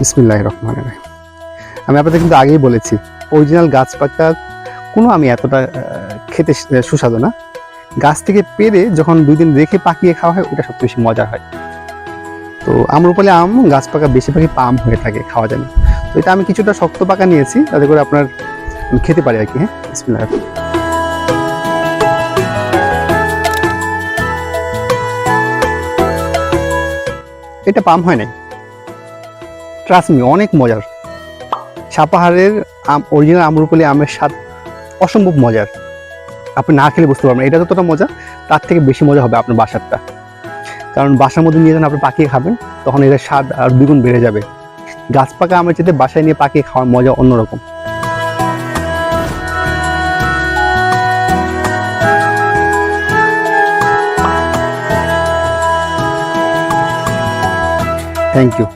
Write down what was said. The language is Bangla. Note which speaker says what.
Speaker 1: বিসমিল্লাহ রহমান আমি আপনাদের কিন্তু আগেই বলেছি অরিজিনাল গাছ পাকা কোনো আমি এতটা খেতে সুস্বাদু না। গাছ থেকে পেরে যখন দুই দিন রেখে পাকিয়ে খাওয়া হয় ওটা সবচেয়ে বেশি মজা হয়। তো আম্রপালি আম গাছ পাকা বেশিরভাগই পাম হয়ে থাকে, খাওয়া যায় তো এটা আমি কিছুটা শক্ত পাকা নিয়েছি, তাতে করে আপনার খেতে পারি আর কি হ্যাঁ? বিসমিল্লাহ এটা পাম হয় নাই। ট্রাস্ট মি অনেক মজার। সাপাহারের আম অরিজিনাল আমরুপালি আমের স্বাদ অসম্ভব মজার। আপনি না খেলে বুঝতে পারবেন এটা যতটা মজা, তার থেকে বেশি মজা হবে আপনার বাসারটা। কারণ বাসার মধ্যে নিয়ে যখন আপনি পাকিয়ে খাবেন, তখন এটার স্বাদ আর দ্বিগুণ বেড়ে যাবে। গাছ পাকা আমের চেয়ে বাসায় নিয়ে পাকিয়ে খাওয়ার মজা অন্যরকম। Thank you